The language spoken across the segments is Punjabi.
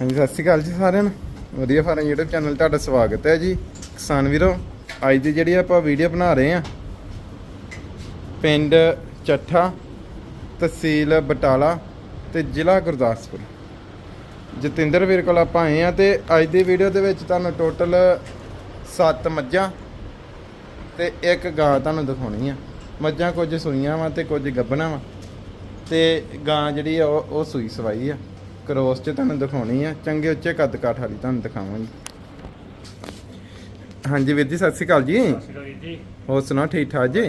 ਹਾਂਜੀ, ਸਤਿ ਸ਼੍ਰੀ ਅਕਾਲ ਜੀ ਸਾਰਿਆਂ ਨੂੰ। ਵਧੀਆ ਫਾਰਮ YouTube ਚੈਨਲ ਤੁਹਾਡਾ ਸਵਾਗਤ ਹੈ ਜੀ। ਕਿਸਾਨ ਵੀਰੋ, ਅੱਜ ਦੀ ਜਿਹੜੀ ਆਪਾਂ ਵੀਡੀਓ ਬਣਾ ਰਹੇ ਆ ਪਿੰਡ ਚੱਠਾ, ਤਹਿਸੀਲ ਬਟਾਲਾ ਤੇ ਜ਼ਿਲ੍ਹਾ ਗੁਰਦਾਸਪੁਰ। ਜਤਿੰਦਰ ਵੀਰ ਕੋਲ ਆਪਾਂ ਆਏ ਆ ਤੇ ਅੱਜ ਦੀ ਵੀਡੀਓ ਦੇ ਵਿੱਚ ਤੁਹਾਨੂੰ ਟੋਟਲ 7 ਮੱਝਾਂ ਤੇ ਇੱਕ ਗਾਂ ਤੁਹਾਨੂੰ ਦਿਖਾਉਣੀ ਆ। ਮੱਝਾਂ ਕੁਝ ਸੂਈਆਂ ਵਾ ਤੇ ਕੁਝ ਗੱਭਣਾ ਵਾ ਤੇ ਗਾਂ ਜਿਹੜੀ ਆ ਉਹ ਉਹ ਸੂਈ ਸਵਾਈ ਆ। ਕ੍ਰੋਸ ਚ ਤੁਹਾਨੂੰ ਦਿਖਾਉਣੀ ਆ। ਚੰਗੇ ਉੱਚੇ ਕੱਦ ਕਾਠ ਵਾਲੀ ਤੁਹਾਨੂੰ ਦਿਖਾਵਾਂਗੇ। ਹਾਂਜੀ ਵੀਰ ਜੀ ਸਤਿ ਸ਼੍ਰੀ ਅਕਾਲ ਜੀ। ਸਤਿ ਸ਼੍ਰੀ ਅਕਾਲ ਵੀਰ ਜੀ। ਹੋਰ ਸੁਣਾਓ ਠੀਕ ਠਾਕ ਜੀ?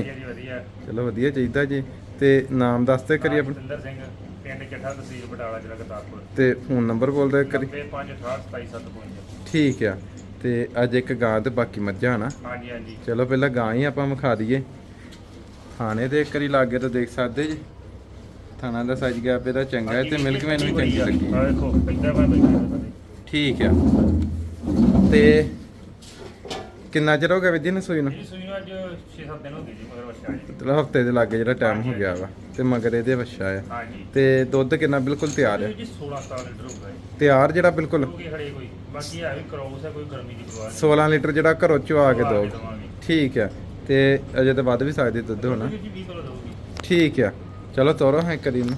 ਚਲੋ ਵਧੀਆ ਚਾਹੀਦਾ ਜੀ। ਤੇ ਨਾਮ ਦੱਸਦੇ ਕਰੀ ਆਪਣਾ। ਪਿੰਡ ਚੱਠਾ ਤਹਿਸੀਲ ਬਟਾਲਾ ਜ਼ਿਲ੍ਹਾ ਗੁਰਦਾਸਪੁਰ। ਤੇ ਫੋਨ ਨੰਬਰ ਬੋਲਦੇ ਕਰੀ 95682775 ਠੀਕ ਆ। ਤੇ ਅੱਜ ਇੱਕ ਗਾਂ ਤੇ ਬਾਕੀ ਮੱਝਾਂ ਨਾ। ਹਾਂਜੀ ਹਾਂਜੀ। ਚਲੋ ਪਹਿਲਾਂ ਗਾਂ ਹੀ ਆਪਾਂ ਵਿਖਾ ਦਈਏ। ਥਾਣੇ ਦੇ ਇੱਕ ਵਾਰੀ ਲਾਗੇ ਤਾਂ ਦੇਖ ਸਕਦੇ ਜੀ। ਥਾਣਾ ਦਾ ਸਾਈਜ਼ ਗੈਪ ਇਹਦਾ ਚੰਗਾ ਹੈ ਤੇ ਮਿਲਕ ਮੈਨ ਵੀ ਚੰਗੀ ਲੱਗੀ। ਆ ਦੇਖੋ ਇੱਦਾਂ ਮੈਂ ਬੈਠਾ ਠੀਕ ਆ। ਤੇ ਕਿੰਨਾ ਚਿਰ ਹੋ ਗਿਆ ਵਿਧੀ ਨੂੰ ਸੂਈ ਨੂੰ? ਜੀ ਸੁਣੀ ਅੱਜ 6-7 ਦਿਨ ਹੋ ਗਏ ਜੀ ਮਗਰ ਬੱਚਾ ਜੀ ਮਤਲਬ ਹਫ਼ਤੇ ਦੇ ਲਾਗੇ ਜਿਹੜਾ ਟਾਈਮ ਹੋ ਗਿਆ ਵਾ ਤੇ ਮਗਰ ਇਹਦੇ ਬੱਚਾ ਆ ਹਾਂਜੀ। ਤੇ ਦੁੱਧ ਕਿੰਨਾ ਬਿਲਕੁਲ ਤਿਆਰ ਹੈ? ਇਹ ਜੀ 16 17 ਲੀਟਰ ਹੋਊਗਾ ਜੀ। ਤਿਆਰ ਜਿਹੜਾ ਬਿਲਕੁਲ? ਕਿਉਂਕਿ ਖੜੇ ਕੋਈ। ਬਾਕੀ ਹੈ ਵੀ ਕਰੋਸ ਹੈ ਕੋਈ ਗਰਮੀ ਦੀ ਪਰਵਾਹ ਨਹੀਂ। 16 ਲੀਟਰ ਜਿਹੜਾ ਘਰੋਂ ਚਵਾ ਕੇ ਦੋ। ਠੀਕ ਆ। ਤੇ ਅਜੇ ਤਾਂ ਵੱਧ ਵੀ ਸਕਦੀ ਦੁੱਧ ਹੋਣਾ। ਜੀ 20 ਕਿਲੋ ਦਊਗੀ ਠੀਕ ਆ। ਚਲੋ ਤੋਰੋ ਹੈ ਕਰੀ ਨੂੰ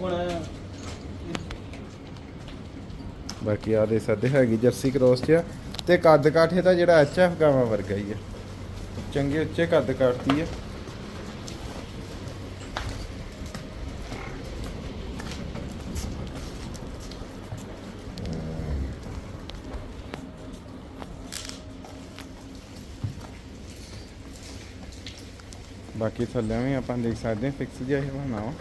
ਹੁਣ ਬਾਕੀ ਆ ਦੇ ਸਕਦੇ ਹੈਗੀ ਜਰਸੀ ਕ੍ਰੋਸ ਚ ਤੇ ਕੱਦ ਕਾਠੇ ਦਾ ਜਿਹੜਾ ਐਚਐਫ ਗਾਵਾਂ ਵਰਗਾ ਹੀ ਆ। ਚੰਗੇ ਉੱਚੇ ਕੱਦ ਕਾਠਦੀ ਆ। ਬਾਕੀ ਥੱਲੇ ਵੀ ਆਪਾਂ ਦੇਖ ਸਕਦੇ ਹਾਂ ਫਿਕਸ ਜਿਹਾ ਹੀ ਬਣਾਵਾ ਵਾ।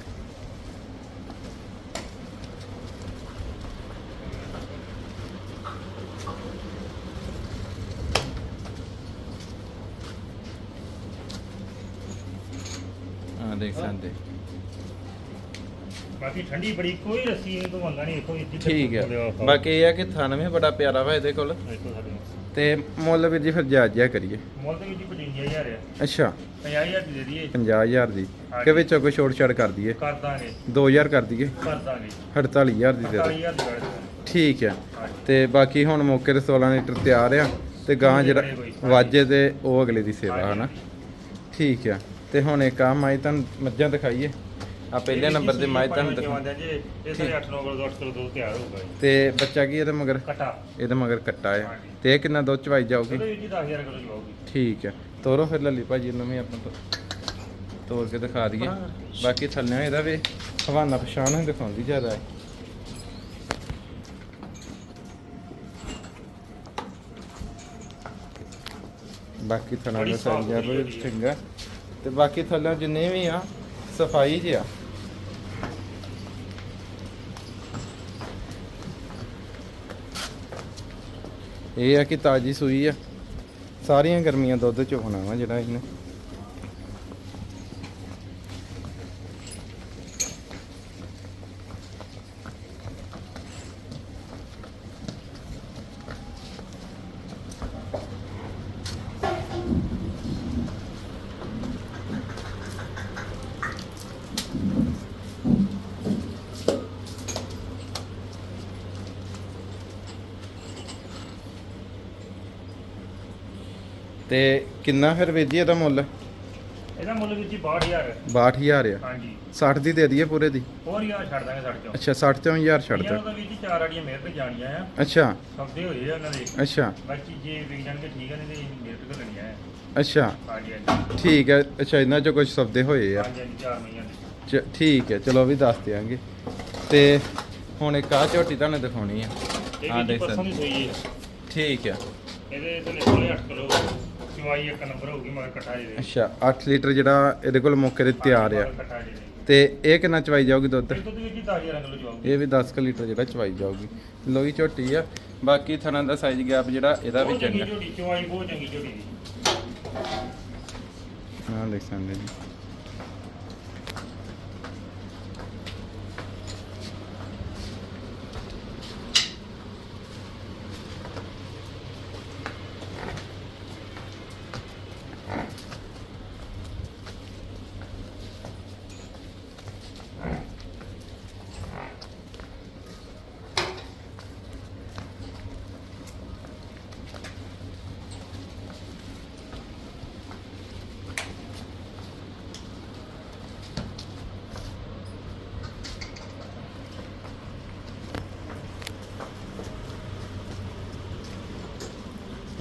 ਆ ਦੇਖ ਸਕਦੇ। ਬਾਕੀ ਠੰਡੀ ਬੜੀ ਕੋਈ ਰੱਸੀ ਨਹੀਂ ਘੁੰਮਦਾ ਨਹੀਂ ਦੇਖੋ ਇੱਥੇ ਠੀਕ ਹੈ। ਬਾਕੀ ਇਹ ਆ ਕਿ ਥਣ ਵੀ ਬੜਾ ਪਿਆਰਾ ਵਾ ਇਹਦੇ ਕੋਲ। ਦੇਖੋ ਸਾਡੇ ਤੇ ਮੁੱਲ ਵੀ ਜੀ ਫਿਰ ਜਾਇਜ਼ ਜਿਹਾ ਕਰੀਏ। ਮੁੱਲ ਤੇ ਵਿੱਚ 55000 ਆ। ਅੱਛਾ। 50000 ਦੀ ਦੇ ਦਈਏ। 50000 ਦੀ। ਕਿ ਵਿੱਚੋਂ ਕੋਈ ਛੋਟ ਛਾੜ ਕਰ ਦਈਏ? ਕਰ ਦਾਂਗੇ। 2000 ਕਰ ਦਈਏ? ਕਰ ਦਾਂਗੇ। 48000 ਦੀ ਦੇ ਦਿਓ। 40000 ਦੀ ਕਰ ਦਾਂਗੇ ਠੀਕ ਹੈ ਤੇ ਬਾਕੀ ਹੁਣ ਮੌਕੇ ਤੇ 16 ਲੀਟਰ ਤਿਆਰ ਆ ਤੇ ਗਾਂ ਜਿਹੜਾ ਵਾਜੇ ਤੇ ਉਹ ਅਗਲੇ ਦੀ ਸੇਵਾ ਹਨਾ? ਠੀਕ ਆ। ਤੇ ਹੁਣ ਇੱਕ ਆ ਮਾਈ ਤੁਹਾਨੂੰ ਮੱਝਾਂ ਦਿਖਾਈਏ। ਆ ਪਹਿਲੇ ਨੰਬਰ ਤੇ ਮਾਈ ਤੁਹਾਨੂੰ ਦਿਖਾ ਦਿਖਾਉਂਦੇ ਜੀ ਇਹ ਸਾਰੇ 8 9 ਕਿਲੋ 10 ਕਿਲੋ ਦੁੱਧ ਤਿਆਰ ਹੋਊਗਾ ਜੀ ਤੇ ਬੱਚਾ ਕੀ ਇਹਦੇ ਮਗਰ? ਕਟਾ। ਇਹਦੇ ਮਗਰ ਕੱਟਾ ਆ। ਤੇ ਇਹ ਕਿੰਨਾ ਦੁੱਧ ਚਵਾਈ ਜਾਊਗੀ? ਉਹਦੇ ਵਿੱਚ ਹੀ 10000 ਕਿਲੋ ਜਵਾਉਗੀ ਠੀਕ ਹੈ। ਤੋਰੋ ਫਿਰ ਲੱਲੀ ਭਾਜੀ ਨੂੰ ਵੀ ਆਪਾਂ ਤੋਂ। ਤੋਰ ਕੇ ਦਿਖਾ ਦਈਏ। ਬਾਕੀ ਥੱਲੇ ਇਹਦਾ ਵੀ ਹਵਾਨਾ ਪਛਾਣ ਹੀ ਦਿਖਾਉਂਦੀ ਜ਼ਿਆਦਾ ਹੈ। ਬਾਕੀ ਥਣਾ ਦਾ ਸਾਫ਼ ਸਾਈਜ਼ ਆ ਸੁਥਰੀ ਵੀ। ਚੰਗਾ। ਤੇ ਬਾਕੀ ਥੱਲੇ ਜਿੰਨੇ ਵੀ ਆ ਸਫ਼ਾਈ ਜਿਆ ਇਹ ਆ ਕਿ ਤਾਜੀ ਸੂਈ ਆ। ਸਾਰੀਆਂ ਗਰਮੀਆਂ ਦੁੱਧ ਚ ਵਾ ਜਿਹੜਾ ਇਹਨੇ। ਤੇ ਕਿੰਨਾ ਫਿਰ ਵੀਰ ਜੀ ਇਹਦਾ ਮੁੱਲ? ਇਹਦਾ ਮੁੱਲ ਵਿੱਚ ਹੀ 62000 ਹੈ। 62000 ਆ। ਹਾਂਜੀ। 60 ਦੀ ਦੇ ਦਈਏ ਪੂਰੇ ਦੀ? ਹੋਰ ਯਾਰ ਛੱਡ ਦਾਂਗੇ ਸਾਡੇ ਚੋਂ ਅੱਛਾ 60 ਤੋਂ 1000 ਛੱਡ ਇਹਨਾਂ ਦੇ ਦਾ ਵਿੱਚ ਹੀ ਚਾਰ ਆੜੀਆਂ ਮਿਹਰ ਤੇ ਜਾਣੀਆਂ ਆ। ਅੱਛਾ। ਸੌਦੇ ਹੋਏ ਆ ਉਹਨਾਂ ਦੇ। ਅੱਛਾ। ਬਾਕੀ ਜੇ ਵਿਕ ਜਾਣਗੇ ਠੀਕ ਆ ਨਹੀਂ ਤੇ ਮਿਹਰ ਤੇ ਲੈਣੀਆਂ ਆ। ਅੱਛਾ। ਹਾਂਜੀ ਹਾਂਜੀ। ਠੀਕ ਹੈ ਅੱਛਾ ਇਹਨਾਂ ਚੋਂ ਕੁਝ ਸੌਦੇ ਹੋਏ ਆ। ਹਾਂਜੀ ਚਾਰ ਮਹੀਨਿਆਂ ਠੀਕ ਹੈ ਚਲੋ ਵੀ ਦੱਸ ਦਿਆਂਗੇ। ਤੇ ਹੁਣ ਇੱਕ ਆ ਝੋਟੀ ਤੁਹਾਨੂੰ ਦਿਖਾਉਣੀ ਆ। ਹਾਂ, ਦੇਖ ਸਕਦੇ। ਠੀਕ ਹੈ ਇਹਦੇ ਤੇ ਲਿਖੋਲੇ 8 ਕਿਲੋ। ਚਵਾਈ ਇੱਕ ਨੰਬਰ ਹੋਊਗੀ ਮਗਰ ਇਕੱਠਾ ਜਿਹੇ ਅੱਛਾ 8 ਲੀਟਰ ਜਿਹੜਾ ਇਹਦੇ ਕੋਲ ਮੌਕੇ ਤੇ ਤਿਆਰ ਆ। ਇਕੱਠਾ ਤੇ ਇਹ ਕਿੰਨਾ ਚਵਾਈ ਜਾਊਗੀ ਦੁੱਧ? ਇਹ ਦੁੱਧ ਵਿੱਚ ਹੀ 10000 ਕਿਲੋ ਜਵਾਉਗੀ ਇਹ ਵੀ 10 ਕੁ ਲੀਟਰ ਜਿਹੜਾ ਚਵਾਈ ਜਾਊਗੀ। ਲੋਈ ਝੋਟੀ ਆ। ਬਾਕੀ ਥਣਾ ਦਾ ਸਾਈਜ਼ ਗੈਪ ਜਿਹੜਾ ਇਹਦਾ ਵੀ ਬਹੁਤ ਚੰਗੀ ਚੰਗਾ। ਝੋਟੀ ਚਵਾਈ ਬਹੁਤ ਚੰਗੀ ਝੋਟੀ ਦੀ। ਹਾਂ ਦੇਖ ਸਕਦੇ ਜੀ।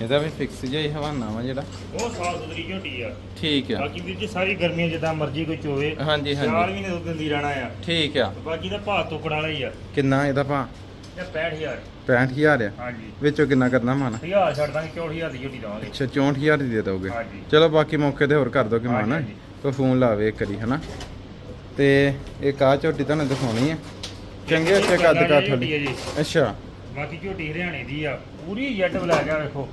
ਇਹਦਾ ਵੀ ਫਿਕਸ ਜਿਹਾ ਹੀ ਹਵਾਨਾ ਵਾ ਜਿਹੜਾ। ਉਹ ਸਾਫ਼ ਸੁਥਰੀ ਝੋਟੀ ਆ। ਠੀਕ ਆ। ਬਾਕੀ ਵੀਰ ਜੀ ਸਾਰੀ ਗਰਮੀਆਂ ਜਿੱਦਾਂ ਮਰਜ਼ੀ ਕੋਈ ਚੋਵੇ। ਹਾਂਜੀ ਚਾਰ ਹਾਂਜੀ ਮਹੀਨੇ ਦੁੱਧ ਦਿੰਦੀ ਰਹਿਣਾ ਆ। ਠੀਕ ਆ। ਬਾਕੀ ਦਾ ਭਾਅ ਤੋਕੜ ਵਾਲਾ ਹੀ ਆ। ਕਿੰਨਾ ਇਹਦਾ ਭਾ ਇਹ 65000 65000 ਆ? ਹਾਂਜੀ। ਵਿੱਚੋਂ ਕਿੰਨਾ ਕਰਨਾ ਮਾਨ ਹਜ਼ਾਰ ਛੱਡ ਦਾਂਗੇ 64000 ਦੀ ਝੋਟੀ ਦਵਾਂਗੇ ਅੱਛਾ 64000 ਦੀ ਦੇ ਦੋਗੇ। ਹਾਂਜੀ। ਚਲੋ ਬਾਕੀ ਮੌਕੇ ਤੇ ਹੋਰ ਕਰ ਦੋਗੇ ਮਾਨ ਹਾਂਜੀ, ਕੋਈ ਫੋਨ ਲਾਵੇ ਇੱਕ ਵਾਰੀ ਹਨਾ? ਤੇ ਇੱਕ ਆ ਝੋਟੀ ਤੁਹਾਨੂੰ ਦਿਖਾਉਣੀ ਹੈ ਚੰਗੇ ਅੱਛੇ ਕੱਦ ਕਾਠ ਆ ਵਾਲੀ ਅੱਛਾ। ਬਾਕੀ ਝੋਟੀ ਹਰਿਆਣੇ ਦੀ ਆ। ਪੂਰੀ ਜੱਟ ਬਲਾ ਗਿਆ ਵੇਖੋ।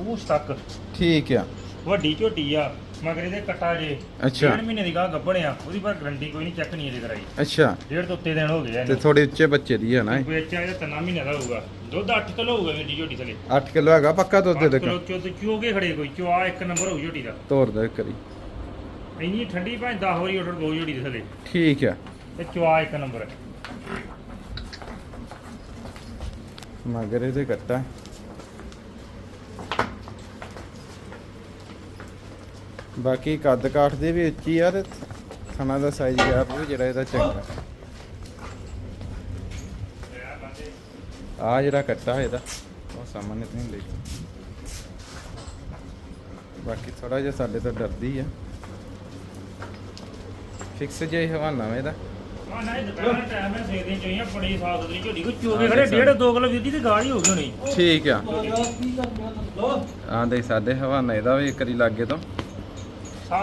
ਪੂਛ ਤੱਕ ਠੀਕ ਆ। ਵੱਡੀ ਝੋਟੀ ਆ ਮਗਰ ਇਹਦੇ ਕੱਟਾ ਜੇ। ਅੱਛਾ। ਡੇਢ ਮਹੀਨੇ ਦੀ ਗਾਹ ਗੱਭਣਿਆ ਉਹਦੀ ਪਰ ਗਰੰਟੀ ਕੋਈ ਨਹੀਂ ਚੈੱਕ ਨਹੀਂ ਇਹਦੇ ਕਰਾਈ। ਅੱਛਾ। ਡੇਢ ਤੋਂ ਉੱਤੇ ਦਿਨ ਹੋ ਗਏ ਆ ਤੇ ਇਹਨੂੰ। ਥੋੜੇ ਉੱਚੇ ਬੱਚੇ ਦੀ ਹੈ ਨਾ ਇਹ। ਵੇਚਿਆ ਇਹਦਾ ਤਿੰਨਾਂ ਮਹੀਨੇ ਦਾ ਹੋਊਗਾ। ਦੁੱਧ 8 ਕਿਲੋ ਹੋਊਗਾ ਵੀਰ ਜੀ ਝੋਟੀ ਥਲੇ। 8 ਕਿਲੋ ਹੈਗਾ ਪੱਕਾ ਦੁੱਧ ਦੇ ਕਿਲੋ ਚੋ ਤੇ ਚੋਗੇ ਖੜੇ ਕੋਈ ਚੁਆ ਇੱਕ ਨੰਬਰ ਹੋਊ ਝੋਟੀ ਦਾ। ਤੋਰ ਦੇ ਕਰੀ ਇੰਨੀ ਠੰਡੀ ਭਾਵੇਂ 10 ਵਾਰੀ ਆਰਡਰ ਦੋ ਝੋਟੀ ਦੇ ਥਲੇ। ਠੀਕ ਆ। ਤੇ ਚੁਆ ਇੱਕ ਨੰਬਰ। ਮਗਰ ਇਹਦੇ ਕੱਟਾ। ਬਾਕੀ ਕੱਦ ਕਾਠ ਦੇ ਵੀ ਉੱਚੀ ਆ ਤੇ ਥਣਾ ਦਾ ਸਾਈਜ਼ ਗੈਪ ਵੀ ਜਿਹੜਾ ਇਹਦਾ ਚੰਗਾ। ਆ ਜਿਹੜਾ ਕੱਟਾ ਇਹਦਾ ਉਹ ਸਾਹਮਣੇ ਤੋਂ ਨਹੀਂ ਲੈ ਬਾਕੀ ਥੋੜਾ ਜਿਹਾ ਸਾਡੇ ਤੋਂ ਡਰਦੀ ਆ। ਫਿਕਸ ਜਿਹਾ ਹੀ ਹਵਾਨਾ ਵਾ ਇਹਦਾ। ਆ ਨਹੀਂ ਦੁਪਹਿਰ ਦਾ ਟਾਈਮ ਹੈ ਸਵੇਰ ਦੀਆਂ ਚੋਈਆਂ ਬੜੀ ਸਾਫ਼ ਸੁਥਰੀ ਝੋਟੀ ਕੋ ਚੋਗੇ ਖੜੇ ਡੇਢ ਦੋ ਕਿਲੋ ਵੀਰ ਜੀ ਤੇ ਗਾਹ ਹੀ ਹੋ ਗਈ ਹੋਣੀ। ਠੀਕ ਆ। ਆ ਦੇ ਸਾਡੇ ਹਵਾਨਾ ਇਹਦਾ ਵੀ ਇੱਕ ਵਾਰੀ ਲੱਗੇ ਤੋਂ।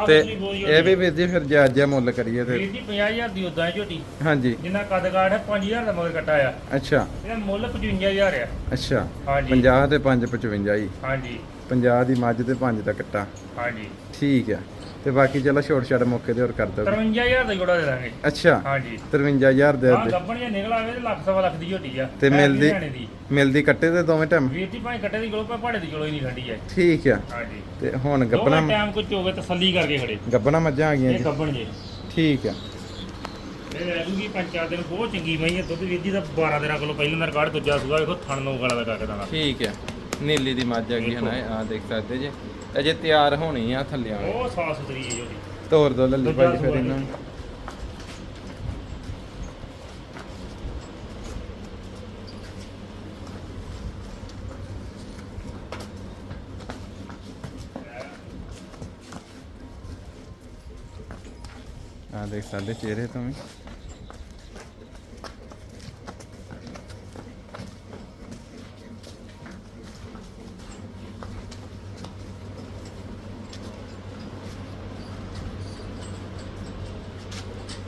ਤੇ ਇਹ ਵੀ ਵੀਰ ਜੀ ਫਿਰ ਜਾਇਜ਼ ਮੁੱਲ ਕਰੀਏ ਵੀਰ ਤੇ ਜੀ 50000 ਦੀ ਉਦਾਂ ਝੋਟੀ। ਹਾਂਜੀ। ਜਿੰਨਾ ਕੱਦ ਕਾਠ ਹੈ 5000 ਦਾ ਮਗਰ ਕੱਟਾ ਆ। ਅੱਛਾ। ਇਹਦਾ ਮੁੱਲ 55000 ਆ। ਅੱਛਾ। ਹਾਂਜੀ। 50 ਤੇ 5 55 ਜੀ ਹਾਂਜੀ। 50 ਦੀ ਮੱਝ ਤੇ 5 ਦਾ ਕੱਟਾ। ਹਾਂਜੀ। ਠੀਕ ਆ। ਤੇ ਬਾਕੀ ਚਲੋ ਛੋਟ ਛਾਟ ਮੌਕੇ ਤੇ ਹੋਰ ਕਰ ਦੋ 53000 ਦਾ ਜੋੜਾ ਦੇ ਦਾਂਗੇ। ਅੱਛਾ ਹਾਂਜੀ। 53000 ਦੇ ਹਾਂ ਦੇ ਗੱਬਣ ਜੇ ਨਿਕਲ ਆਵੇ ਤੇ ਲੱਖ ਸਵਾ ਲੱਖ ਦੀ ਝੋਟੀ ਆ। ਤੇ ਮਿਲਦੀ- ਮਿਲਦੀ ਕੱਟੇ ਤੇ ਦੋਵੇਂ ਟਾਈਮ ਵੀਰ ਜੀ ਭਾਵੇਂ ਕੱਟੇ ਦੀ ਗਲੋਂ ਪਾ ਦੀ ਗਲੋਂ ਹੀ ਨਹੀਂ ਠੰਡੀ ਹੈ। ਠੀਕ ਆ। ਹਾਂਜੀ। ਤੇ ਹੁਣ ਦੋਵੇਂ ਗੱਬਣਾ ਟਾਈਮ ਕੁਝ ਹੋਵੇ ਤਸੱਲੀ ਕਰਕੇ ਖੜੇ। ਗੱਬਣਾ ਮੱਝਾਂ ਆ ਗਈਆਂ ਇਹ ਜੀ। ਗੱਬਣ ਜੇ। ਠੀਕ ਆ। ਇਹ ਲੈ ਲੂਗੀ ਪੰਜ ਚਾਰ ਦਿਨ ਬਹੁਤ ਚੰਗੀ ਮਈ ਹੈ ਦੁੱਧ ਵੀਰ ਜੀ ਦਾ 12 ਦਿਨਾਂ ਕੋਲੋਂ ਪਹਿਲਾਂ ਦਾ ਰਿਕਾਰਡ ਦੂਜਾ ਸੂਗਾ। ਵੇਖੋ ਥਣ ਨੋ ਗਲਾ ਦਾ ਠੀਕ ਆ। ਨੀਲੀ ਦੀ ਮੱਝ ਆ ਗਈ ਹਨਾ ਆ ਦੇਖ ਸਕਦੇ ਜੇ। ਅਜੇ ਤਿਆਰ ਹੋਣੀ ਆ ਥੱਲੇ ਆ ਬਹੁਤ ਸਾਫ਼ ਸੁਥਰੀ ਹੈ ਝੋਟੀ ਤੋਰ ਦੋ ਲੱਲੀ ਭਾਈ ਫਿਰ ਇਹਨਾਂ ਨੂੰ। ਆ ਦੇਖ ਸਕਦੇ ਚਿਹਰੇ ਤੋਂ ਵੀ।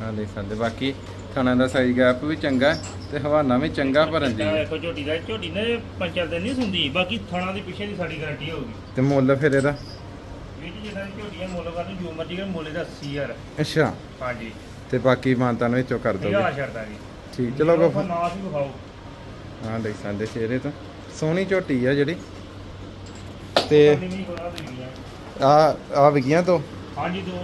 ਆ ਦੇਖ ਸਕਦੇ। ਬਾਕੀ ਥਾਣਾ ਦਾ ਸਾਈਜ਼ ਗੈਪ ਵੀ ਚੰਗਾ ਤੇ ਹਵਾਨਾ ਵੀ ਚੰਗਾ ਭਰਨ ਦੀ ਇਹ ਹੈ। ਵੇਖੋ ਝੋਟੀ ਦਾ ਝੋਟੀ ਨੇ ਪੰਜ ਚਾਰ ਦਿਨ ਨਹੀਂ ਸੁੰਦੀ। ਬਾਕੀ ਥਣਾ ਦੀ ਪਿੱਛੇ ਦੀ ਸਾਡੀ ਗਾਰੰਟੀ ਹੋਊਗੀ। ਤੇ ਮੁੱਲ ਫਿਰ ਇਹਦਾ? ਵੀਰ ਜੀ ਜਿੱਦਾਂ ਦੀ ਝੋਟੀ ਹੈ ਮੁੱਲ ਕਰ ਜੋ ਮਰਜ਼ੀ ਕਰ ਮੁੱਲ ਦਾ 80000 ਅੱਛਾ। ਹਾਂਜੀ। ਤੇ ਬਾਕੀ ਮਾਨਤਾ ਨੂੰ ਵਿੱਚੋਂ ਕਰ ਦੋਗੇ? 1000 ਛੱਡਦਾ ਜੀ। ਠੀਕ ਚਲੋ ਵੀ ਵਿਖਾਓ। ਹਾਂ ਦੇਖ ਸਕਦੇ ਚਿਹਰੇ ਤੋਂ। ਸੋਹਣੀ ਝੋਟੀ ਆ ਜਿਹੜੀ। ਤੇ ਆ। ਆ ਵਿਗੀਆਂ ਤੋਂ? ਹਾਂਜੀ ਦੋ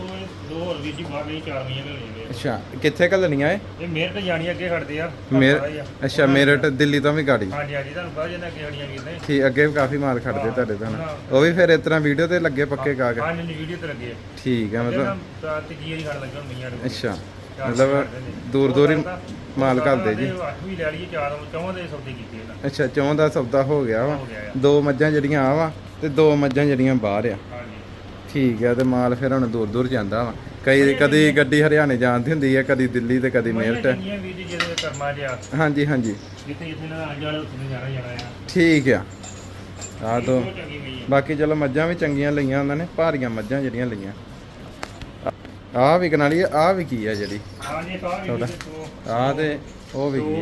ਦੋ ਹੋਰ ਵੀਰ ਜੀ ਬਾਹਰ ਲਈ ਚਾਰ ਮਹੀਨੇ ਲੈ ਲੈਣਗੇ ਅੱਛਾ ਕਿੱਥੇ ਘੱਲਣੀਆਂ ਏ ਇਹ? ਮੇਰ ਤੇ ਜਾਣੀ ਅੱਗੇ ਖੜਦੇ ਆ ਤੁਹਾਨੂੰ ਮੇਰ ਪਤਾ ਹੀ ਆ। ਅੱਛਾ ਮੇਰਠ ਦਿੱਲੀ ਤੋਂ ਵੀ ਗਾੜੀ ਹਾਂਜੀ ਹਾਂਜੀ ਤੁਹਾਨੂੰ ਪਤਾ ਜਿਹਨਾਂ ਅੱਗੇ ਖੜੀਆਂ ਵੀਰ ਨੇ ਠੀਕ ਅੱਗੇ ਵੀ ਕਾਫੀ ਮਾਲ ਖੜਦੇ ਤੁਹਾਡੇ ਤੋਂ ਨਾ। ਹਾਂ। ਉਹ ਵੀ ਫਿਰ ਇਸ ਤਰ੍ਹਾਂ ਵੀਡੀਓ ਤੇ ਲੱਗੇ ਪੱਕੇ ਕਾਗ ਹਾਂਜੀ ਹਾਂਜੀ ਵੀਡੀਓ ਤੇ ਲੱਗੇ ਠੀਕ ਹੈ ਮਤਲਬ ਖੜ ਲੱਗੇ ਮੀਆਂ ਅੱਛਾ। ਦੂਰ ਦੂਰ ਹੀ ਮਾਲ ਘੱਲਦੇ ਜੀ। ਅੱਠ ਵੀ ਲੈ ਲਈਏ ਚਾਰ ਚੌਂ ਦੇ ਸੌਦੇ ਕੀਤੇ ਇਹਨਾਂ। ਅੱਛਾ ਚੌਂ ਦਾ ਸੌਦਾ ਹੋ ਗਿਆ ਵਾ। ਦੋ ਮੱਝਾਂ ਜਿਹੜੀਆਂ ਆ ਵਾ ਤੇ ਦੋ ਮੱਝਾਂ ਜਿਹੜੀਂ ਬਾਹਰ ਆ। ਠੀਕ ਹੈ ਤੇ ਮਾਲ ਫਿਰ ਹੁਣ ਦੂਰ ਦੂਰ ਜਾਂਦਾ ਵਾ। ਕਈ ਕਦੀ ਗੱਡੀ ਹਰਿਆਣੇ ਜਾਂਦੀ ਹੁੰਦੀ ਹੈ ਕਦੀ ਦਿੱਲੀ ਤੇ ਕਦੀ ਮੇਰਠ। ਕਰਮਾ ਜਿਆ ਹਾਂਜੀ ਹਾਂਜੀ। ਜਿੱਥੇ ਜਿੱਥੇ ਨਾਲ ਅੱਜ ਵਾਲੇ ਉੱਥੇ ਨੂੰ ਜਾਣਾ ਹੀ ਜਾਣਾ ਆ। ਠੀਕ ਆ। ਆ ਆ ਬਾਕੀ ਚਲੋ ਮੱਝਾਂ ਵੀ ਚੰਗੀਆਂ ਲਈਆਂ ਉਹਨਾਂ ਨੇ ਭਾਰੀਆਂ ਮੱਝਾਂ ਜਿਹੜੀਆਂ ਲਈਆਂ। ਆ ਵਿਕਣ ਵਾਲੀ ਆ ਆਹ ਵੀ ਕੀ ਆ ਜਿਹੜੀ? ਹਾਂਜੀ ਤਾਂ ਵੀ ਆ ਤੇ ਉਹ ਵੀ ਕੀ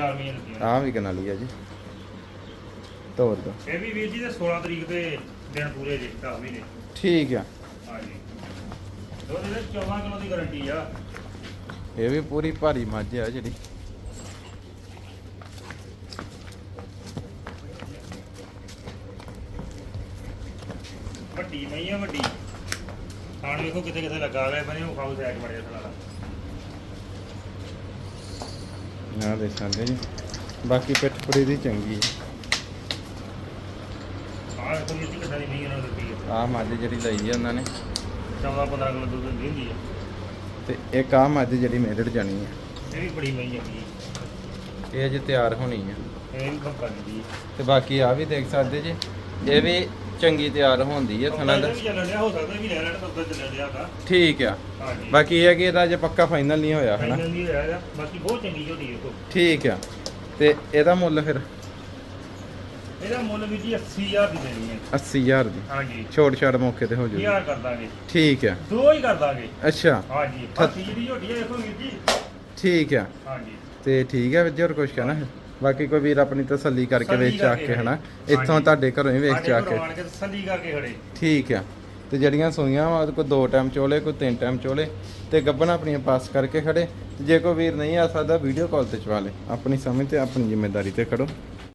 ਆ ਆ, ਮਹੀਨੇ ਦਿੱਤੀਆਂ ਆ ਵਿਕਣ ਵਾਲੀ ਆ ਜੀ। ਤੋਰ ਦੋ। ਇਹ ਵੀ ਵੀਰ ਜੀ ਦੇ 16 ਤਰੀਕ ਦੇ ਦਿਨ ਪੂਰੇ ਜੀ 10 ਮਹੀਨੇ। ਠੀਕ ਆ। ਹਾਂਜੀ। ਦੁੱਧ ਦੇ 14 ਕਿਲੋ ਦੀ ਗਾਰੰਟੀ ਆ। ਇਹ ਵੀ ਪੂਰੀ ਭਾਰੀ ਮੱਝ ਆ ਜਿਹੜੀ। ਵੱਡੀ ਮਈ ਆ ਵੱਡੀ। ਖਾਣ ਵੇਖੋ ਕਿਤੇ ਕਿਤੇ ਲੱਗਾ ਹੋਇਆ ਬਣੇ ਉਹ ਖਾਓ ਸੈਟ ਬੜੇ ਥਲਾ ਆ ਦੇ ਸਾਡੇ ਜੀ। ਬਾਕੀ ਪਿੱਠ ਪੁੜੀ ਦੀ ਚੰਗੀ ਆ। ਆਹ ਵੇਖੋ ਜੀ ਕਿੱਦਾਂ ਦੀ ਮਈ ਉਹਨਾਂ ਨੂੰ ਦਿੱਤੀ ਆ ਮੱਝ ਜਿਹੜੀ ਲਈ ਆ ਉਹਨਾਂ ਨੇ। 14 15 ਕਿਲੋ ਦੁੱਧ ਦਿੰਦੀ ਹੁੰਦੀ ਆ। ਤੇ ਇੱਕ ਆ ਮੱਝ ਜਿਹੜੀ ਮੇਰੜ ਜਾਣੀ ਆ। ਇਹ ਵੀ ਬੜੀ ਮਈ ਹੈਗੀ ਇਹ ਅਜੇ ਤਿਆਰ ਹੋਣੀ ਇਹ ਵੀ ਦਿੰਦੀ ਤੇ ਬਾਕੀ ਆ ਵੀ ਦੇਖ ਸਕਦੇ ਜੀ। ਇਹ ਵੀ ਚੰਗੀ ਤਿਆਰ ਹੁੰਦੀ ਹੈ ਥਣਾ ਦਾ। ਹੋ ਸਕਦਾ ਵੀ ਲੈ ਲੈਣ ਤਾਂ ਠੀਕ ਆ। ਹਾਂਜੀ। ਬਾਕੀ ਇਹ ਹੈ ਕਿ ਇਹਦਾ ਜੇ ਪੱਕਾ ਫਾਈਨਲ ਨਹੀਂ ਹੋਇਆ ਹਨਾ? ਫਾਈਨਲ ਨਹੀਂ ਹੋਇਆ ਇਹਦਾ ਬਾਕੀ ਬਹੁਤ ਚੰਗੀ ਝੋਟੀ ਦੇਖੋ ਠੀਕ ਆ। ਤੇ ਇਹਦਾ ਮੁੱਲ ਫਿਰ? ਇਹਦਾ ਮੁੱਲ ਵੀ ਜੀ 80000 ਦੀ ਦੇਣੀ ਹੈ। 80000 ਦੀ। ਹਾਂਜੀ। ਛੋਟ ਛਾੜ ਮੌਕੇ ਤੇ ਹੋ ਜੂਗੀ। 1000 ਕਰ ਦਾਂਗੇ। ਠੀਕ ਆ। ਦੋ ਹੀ ਕਰ ਦਾਂਗੇ। ਅੱਛਾ। ਹਾਂਜੀ। ਬਾਕੀ ਜਿਹੜੀ ਝੋਟੀ ਹੈ ਦੇਖੋ ਵੀਰ ਜੀ। ਠੀਕ ਆ। ਹਾਂਜੀ। ਤੇ ਠੀਕ ਹੈ ਵੀਰ ਜੀ ਹੋਰ ਕੁਝ ਕਹਿਣਾ ਹੈ? ਬਾਕੀ ਕੋਈ ਵੀਰ ਆਪਣੀ ਤਸੱਲੀ ਕਰਕੇ ਵੇਚ ਆ ਕੇ ਹਨਾ। ਇੱਥੋਂ ਤੁਹਾਡੇ ਘਰੋਂ ਹੀ ਵੇਚ ਆ ਕੇ। ਤਸੱਲੀ ਕਰਕੇ ਖੜੇ। ਠੀਕ ਆ। ਤੇ ਜਿਹੜੀਆਂ ਸੂਈਆਂ ਵਾ ਕੋਈ ਦੋ ਟਾਈਮ ਚੋਲੇ ਕੋਈ ਤਿੰਨ ਟਾਈਮ ਚੋਲੇ ਤੇ ਗੱਬਨ ਆਪਣੀਆਂ ਪਾਸ ਕਰਕੇ ਖੜੇ। ਤੇ ਜੇ ਕੋਈ ਵੀਰ ਨਹੀਂ ਆ ਸਕਦਾ ਵੀਡੀਓ ਕਾਲ ਤੇ ਚਵਾ ਲੇ। ਆਪਣੀ ਸਮਝ ਤੇ ਆਪਣੀ ਜ਼ਿੰਮੇਵਾਰੀ ਤੇ ਖੜੋ।